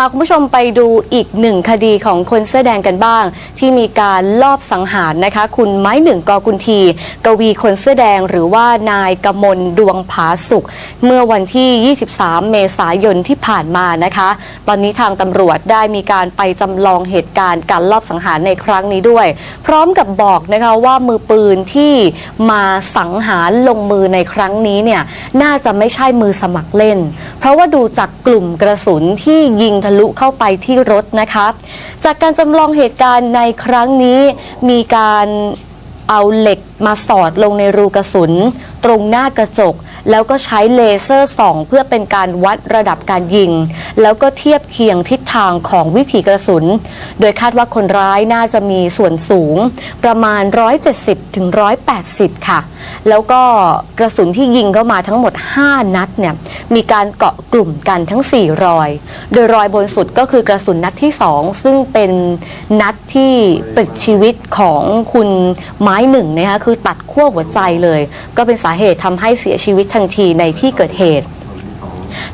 าคุณผู้ชมไปดูอีกหนึ่งคดีของคนเสื้อแดงกันบ้าง ที่มีการลอบสังหารนะคะ คุณไม้หนึ่งกอกุลที กวีคนเสื้อแดงหรือว่านายกมลดวงผาสุข เมื่อวันที่ 23 เมษายนที่ผ่านมานะคะ ตอนนี้ทางตำรวจได้มีการไปจำลองเหตุการณ์การลอบสังหารในครั้งนี้ด้วย พร้อมกับบอกนะคะว่ามือปืนที่มาสังหารลงมือในครั้งนี้เนี่ยน่าจะไม่ใช่มือสมัครเล่น เพราะว่าดูจากกลุ่มกระสุนที่ยิงทะลุเข้าไปที่รถนะคะ จากการจำลองเหตุการณ์ในครั้งนี้มีการเอาเหล็กมาสอดลงในรูกระสุน ตรงหน้ากระจก แล้วก็ใช้เลเซอร์ส่องเพื่อเป็นการวัดระดับการยิง แล้วก็เทียบเคียงทิศทางของวิถีกระสุน โดยคาดว่าคนร้ายน่าจะมีส่วนสูงประมาณ 170ถึง180 ค่ะ แล้วก็กระสุนที่ยิงเข้ามาทั้งหมด 5 นัดเนี่ยมีการเกาะกลุ่มกันทั้ง 4 รอย โดยรอยบนสุดก็คือกระสุนนัดที่ 2 ซึ่งเป็นนัดที่ปิดชีวิตของคุณไม้หนึ่งนะคะคือตัดขั้วหัวใจเลย ก็เป็นสาเหตุทำให้เสียชีวิตทันทีในที่เกิดเหตุ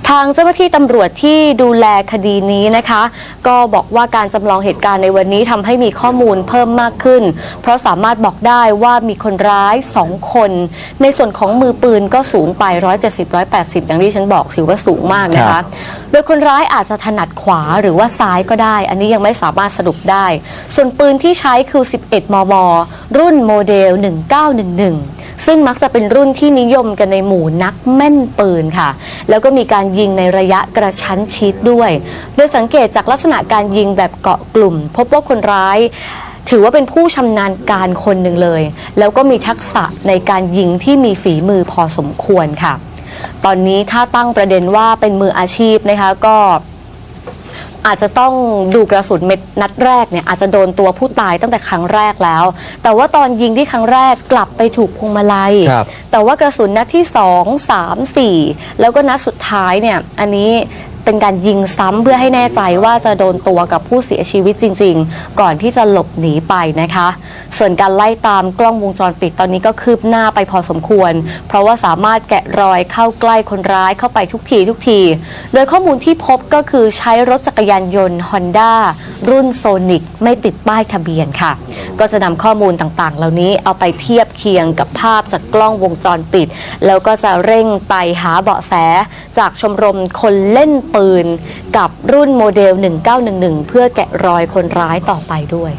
ทางเจ้าหน้าที่ตำรวจที่ดูแลคดีนี้นะคะ ก็บอกว่าการจำลองเหตุการณ์ในวันนี้ทำให้มีข้อมูลเพิ่มมากขึ้น เพราะสามารถบอกได้ว่ามีคนร้ายสองคน ในส่วนของมือปืนก็สูงไป 170-180 อย่างที่ฉันบอกถือว่าสูงมากนะครัคะ บ โดยคนร้ายอาจจะถนัดขวาหรือว่าซ้ายก็ได้ อันนี้ยังไม่สามารถสรุปได้ ส่วนปืนที่ใช้คือ 11 มม รุ่นโมเดล 1911 ซึ่งมักจะเป็นรุ่นที่นิยมกันในหมู่นักแม่นปืนค่ะ แล้วก็มีการยิงในระยะกระชั้นชิดด้วย โดยสังเกตจากลักษณะการยิงแบบเกาะกลุ่ม พบว่าคนร้ายถือว่าเป็นผู้ชำนาญการคนหนึ่งเลย แล้วก็มีทักษะในการยิงที่มีฝีมือพอสมควรค่ะ ตอนนี้ถ้าตั้งประเด็นว่าเป็นมืออาชีพนะคะก็ อาจจะต้องดูกระสุนเม็ดนัดแรกเนี่ยอาจจะโดนตัวผู้ตายตั้งแต่ครั้งแรกแล้ว แต่ว่าตอนยิงที่ครั้งแรกกลับไปถูกพวงมาลัย ครับ แต่ว่ากระสุนนัดที่สองสามสี่แล้วก็นัดสุดท้ายเนี่ยอันนี้ เป็นการยิงซ้ำเพื่อให้แน่ใจว่าจะโดนตัวกับผู้เสียชีวิตจริง ๆ ก่อนที่จะหลบหนีไปนะคะ ส่วนการไล่ตามกล้องวงจรปิดตอนนี้ก็คืบหน้าไปพอสมควร เพราะว่าสามารถแกะรอยเข้าใกล้คนร้ายเข้าไปทุกทีทุกที โดยข้อมูลที่พบก็คือใช้รถจักรยานยนต์ Honda รุ่นโซนิกไม่ติดป้ายทะเบียนค่ะ ก็จะนำข้อมูลต่างๆ เหล่านี้เอาไปเทียบเคียงกับภาพจากกล้องวงจรปิด แล้วก็จะเร่งไปหาเบาะแส จากชมรมคนเล่นปืน กับรุ่นโมเดล 1911 เพื่อแกะรอยคนร้ายต่อไปด้วย